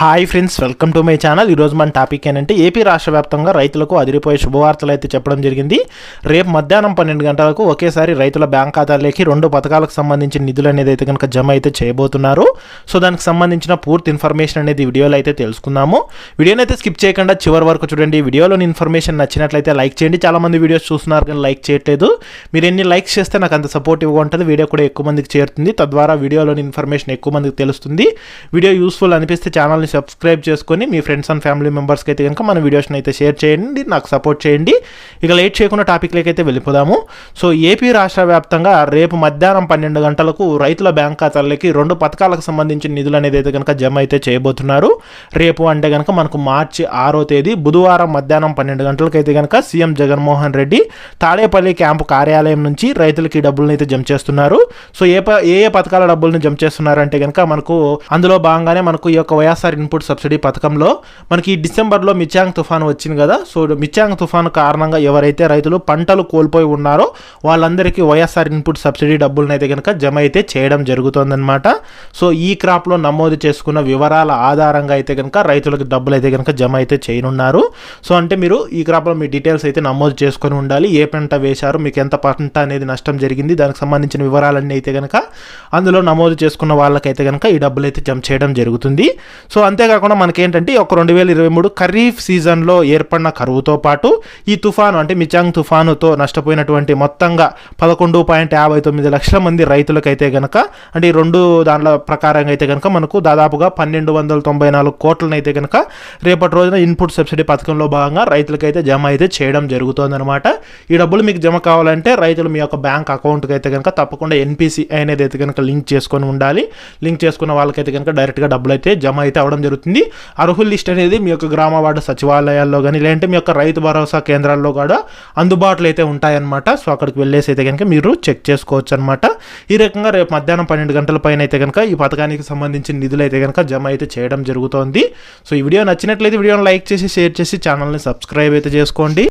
Hi friends welcome to my channel. ఈరోజు మన topic ఏంటంటే ఏపీ రాష్ట్ర వ్యాప్తంగా రైతులకు అదిరిపోయే శుభవార్తలు అయితే చెప్పడం జరిగింది. రేపు మధ్యాహ్నం పన్నెండు గంటలకు ఒకేసారి రైతుల బ్యాంక్ ఖాతాలోకి రెండు పథకాలకు సంబంధించిన నిధులు అనేది అయితే కనుక జమ అయితే చేయబోతున్నారు. సో దానికి సంబంధించిన పూర్తి ఇన్ఫర్మేషన్ అనేది వీడియోలో అయితే తెలుసుకుందాము. వీడియోని అయితే స్కిప్ చేయకుండా చివరి వరకు చూడండి. వీడియోలోని ఇన్ఫర్మేషన్ నచ్చినట్లయితే లైక్ చేయండి. చాలామంది వీడియోస్ చూస్తున్నారు కానీ లైక్ చేయట్లేదు. మీరు ఎన్ని లైక్స్ చేస్తే నాకు అంత సపోర్టివ్గా ఉంటుంది. వీడియో కూడా ఎక్కువ మందికి చేరుతుంది. తద్వారా వీడియోలోని ఇన్ఫర్మేషన్ ఎక్కువ మందికి తెలుస్తుంది. వీడియో యూస్ఫుల్ అనిపిస్తే ఛానల్ని సబ్స్క్రైబ్ చేసుకొని మీ ఫ్రెండ్స్ అండ్ ఫ్యామిలీ మెంబర్స్కి అయితే కనుక మన వీడియోస్ని అయితే షేర్ చేయండి నాకు సపోర్ట్ చేయండి. ఇక లేట్ చేయకుండా టాపిక్లోకి అయితే వెళ్ళిపోదాము. సో ఏపీ రాష్ట్ర వ్యాప్తంగా రేపు మధ్యాహ్నం పన్నెండు గంటలకు రైతుల బ్యాంక్ ఖాతాలకి రెండు పథకాలకు సంబంధించిన నిధులు అనేది అయితే కనుక జమ అయితే చేయబోతున్నారు. రేపు అంటే కనుక మనకు మార్చి ఆరో తేదీ బుధవారం మధ్యాహ్నం పన్నెండు గంటలకు అయితే కనుక సీఎం జగన్మోహన్ రెడ్డి తాడేపల్లి క్యాంపు కార్యాలయం నుంచి రైతులకి డబ్బులను అయితే జమ చేస్తున్నారు. సో ఏ ప- ఏ ఏ పథకాల డబ్బులను జమ చేస్తున్నారు అంటే కనుక మనకు అందులో భాగంగానే మనకు ఈ యొక్క వైఎస్ఆర్ ఇన్పుట్ సబ్సిడీ పథకంలో మనకి ఈ డిసెంబర్లో మిచాంగ్ తుఫాను వచ్చింది కదా. సో మిచాంగ్ తుఫాను కారణంగా ఎవరైతే రైతులు పంటలు కోల్పోయి ఉన్నారో వాళ్ళందరికీ వైఎస్ఆర్ ఇన్పుట్ సబ్సిడీ డబ్బులను అయితే కనుక జమ అయితే చేయడం జరుగుతుందన్నమాట. సో ఈ క్రాప్లో నమోదు చేసుకున్న వివరాల ఆధారంగా అయితే కనుక రైతులకు డబ్బులు అయితే కనుక జమ అయితే చేయనున్నారు. సో అంటే మీరు ఈ క్రాప్లో మీ డీటెయిల్స్ అయితే నమోదు చేసుకొని ఉండాలి. ఏ పంట వేశారు మీకు ఎంత పంట అనేది నష్టం జరిగింది దానికి సంబంధించిన వివరాలన్నీ అయితే కనుక అందులో నమోదు చేసుకున్న వాళ్ళకైతే కనుక ఈ డబ్బులు అయితే జమ చేయడం జరుగుతుంది. సో అంతేకాకుండా మనకేంటంటే ఒక రెండు వేల ఇరవై మూడు ఖరీఫ్ సీజన్లో ఏర్పడిన కరువుతో పాటు ఈ తుఫాను అంటే మిచాంగ్ తుఫానుతో నష్టపోయినటువంటి మొత్తంగా పదకొండు పాయింట్ యాభై తొమ్మిది లక్షల మంది రైతులకైతే గనక అంటే ఈ రెండు దాంట్ల ప్రకారంగా అయితే కనుక మనకు దాదాపుగా పన్నెండు వందల తొంభై నాలుగు కోట్లనైతే కనుక రేపటి రోజున ఇన్పుట్ సబ్సిడీ పథకంలో భాగంగా రైతులకైతే జమ అయితే చేయడం జరుగుతోందనమాట ఈ డబ్బులు మీకు జమ కావాలంటే రైతులు మీ యొక్క బ్యాంక్ అకౌంట్కి అయితే కనుక తప్పకుండా ఎన్పిసి అనేది అయితే కనుక లింక్ చేసుకొని ఉండాలి. లింక్ చేసుకున్న వాళ్ళకైతే కనుక డైరెక్ట్గా డబ్బులు అయితే జమ అయితే అవడం జరుగుతుంది. అర్హుల లిస్ట్ అనేది మీ యొక్క గ్రామ వార్డు సచివాలయాల్లో కానీ లేదంటే మీ యొక్క రైతు భరోసా కేంద్రాల్లో కూడా అందుబాటులో అయితే ఉంటాయన్నమాట. సో అక్కడికి వెళ్ళేసి అయితే కనుక మీరు చెక్ చేసుకోవచ్చు అనమాట ఈ రకంగా రేపు మధ్యాహ్నం పన్నెండు గంటల పైన అయితే కనుక ఈ పథకానికి సంబంధించిన నిధులు అయితే కనుక జమ అయితే చేయడం జరుగుతోంది. సో ఈ వీడియో నచ్చినట్లయితే వీడియోని లైక్ చేసి షేర్ చేసి ఛానల్ని సబ్స్క్రైబ్ అయితే చేసుకోండి.